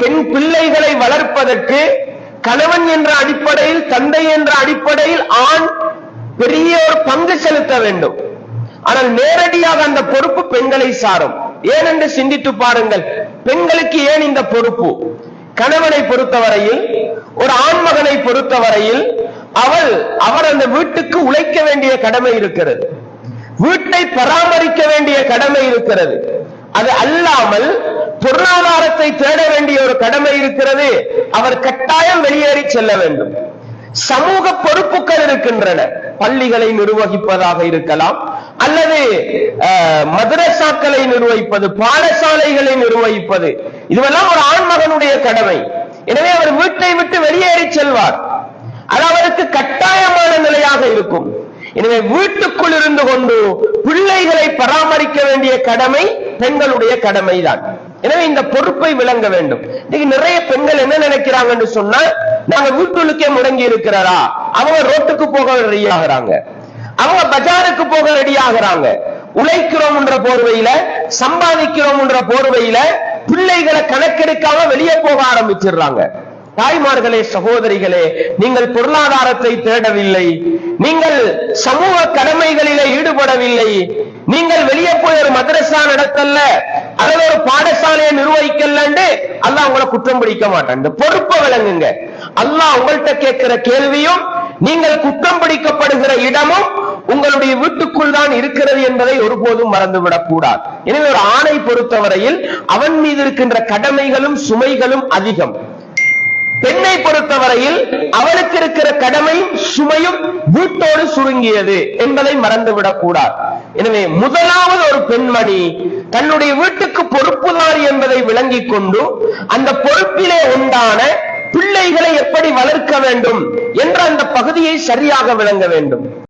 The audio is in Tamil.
பெண் பிள்ளைகளை வளர்ப்பதற்கு கணவன் என்ற அடிப்படையில் தந்தை என்ற அடிப்படையில் ஆண் பெரிய ஒரு பங்கு செலுத்த வேண்டும். ஆனால் நேரடியாக அந்த பொறுப்பு பெண்களை சாரும். ஏனென்று சிந்தித்து பாருங்கள். பெண்களுக்கு ஏன் இந்த பொறுப்பு? கணவனை பொறுத்தவரையில் ஒரு ஆண்மகனை பொறுத்தவரையில் அவள் அவர் அந்த வீட்டுக்கு உழைக்க வேண்டிய கடமை இருக்கிறது. வீட்டை பராமரிக்க வேண்டிய கடமை இருக்கிறது. அது அல்லாமல் பொருளாதாரத்தை தேட வேண்டிய ஒரு கடமை இருக்கிறது. அவர் கட்டாயம் வெளியேறி செல்ல வேண்டும். சமூக பொறுப்புகள் இருக்கின்றன. பள்ளிகளை நிர்வகிப்பதாக இருக்கலாம். அல்லது மதரசாக்களை நிர்வகிப்பது பாடசாலைகளை நிர்வகிப்பது. இதுவெல்லாம் ஒரு ஆண்மகனுடைய கடமை. எனவே அவர் வீட்டை விட்டு வெளியேறி செல்வார். அது அவருக்கு கட்டாயமான நிலையாக இருக்கும். எனவே வீட்டுக்குள் இருந்து கொண்டு பிள்ளைகளை பராமரிக்க கடமை பெண்களுடைய கடமைதான். எனவே இந்த பொறுப்பை விளங்க வேண்டும். இன்னைக்கு நிறைய பெண்கள் என்ன நினைக்கிறாங்கன்னு சொன்னா நாங்க வீட்டுக்கே முடங்கி இருக்கிறாரா அவங்க ரோட்டுக்கு போக ரெடி ஆகுறாங்க அவங்க பஜாருக்கு போக ரெடி ஆகுறாங்க உழைக்கிறோம்ன்ற போர்வையில சம்பாதிக்கிறோம்ன்ற போர்வையில பிள்ளைகளை கணக்கெடுக்காம வெளியே போக ஆரம்பிச்சிடுறாங்க. தாய்மார்களே சகோதரிகளே நீங்கள் பொருளாதாரத்தை தேடவில்லை. நீங்கள் சமூக கடமைகளிலே செயல்படவில்லை நீங்கள் வெளியே போய் ஒரு மதரசா நடத்தல அல்லது ஒரு பாடசாலையை நிர்வகிக்கலன்னு அல்லாஹ் உங்களை குற்றம் பிடிக்க மாட்டான். இந்த பொறுப்பை விளங்குங்க அல்லாஹ் உங்கள்கிட்ட கேட்கிற கேள்வியும் நீங்கள் குற்றம் பிடிக்கப்படுகிற இடமும் உங்களுடைய வீட்டுக்குள் தான் இருக்கிறது என்பதை ஒருபோதும் மறந்துவிடக் கூடாது. எனவே ஒரு ஆணை பொறுத்தவரையில் அவன் மீது இருக்கின்ற கடமைகளும் சுமைகளும் அதிகம். பெண்ணை பொறுத்தவரையில் அவளுக்கு இருக்கிற கடமையும் சுமையும் வீட்டோடு சுருங்கியது என்பதை மறந்துவிடக் கூடாது. எனவே முதலாவது ஒரு பெண்மணி தன்னுடைய வீட்டுக்கு பொறுப்புதாரி என்பதை விளங்கிக் கொண்டு அந்த பொறுப்பிலே உண்டான பிள்ளைகளை எப்படி வளர்க்க வேண்டும் என்ற அந்த பகுதியை சரியாக விளங்க வேண்டும்.